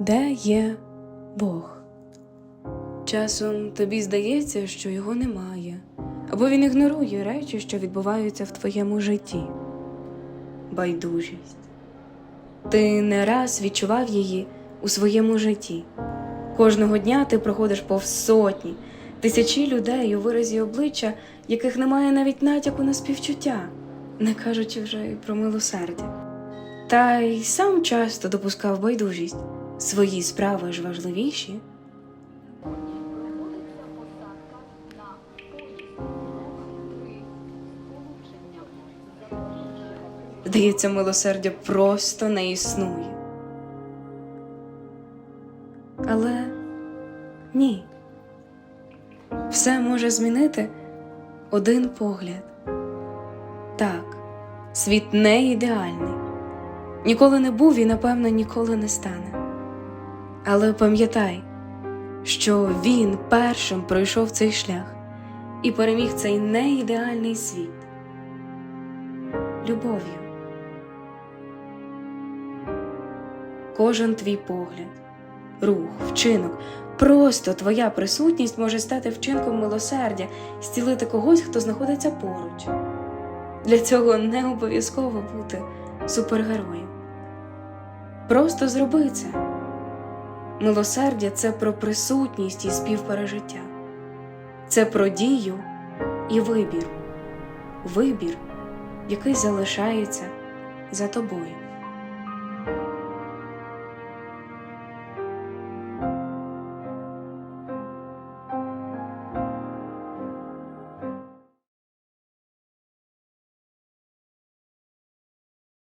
Де є Бог? Часом тобі здається, що його немає, або він ігнорує речі, що відбуваються в твоєму житті. Байдужість. Ти не раз відчував її у своєму житті. Кожного дня ти проходиш повз сотні, тисячі людей у виразі обличчя, яких немає навіть натяку на співчуття, не кажучи вже й про милосердя. Та й сам часто допускав байдужість, свої справи ж важливіші. Здається, милосердя просто не існує. Але ні. Все може змінити один погляд. Так, світ не ідеальний. Ніколи не був і, напевно, ніколи не стане. Але пам'ятай, що він першим пройшов цей шлях і переміг цей неідеальний світ любов'ю. Кожен твій погляд, рух, вчинок, просто твоя присутність може стати вчинком милосердя, зцілити когось, хто знаходиться поруч. Для цього не обов'язково бути супергероєм. Просто зроби це. Милосердя це про присутність і співпережиття. Це про дію і вибір. Вибір, який залишається за тобою.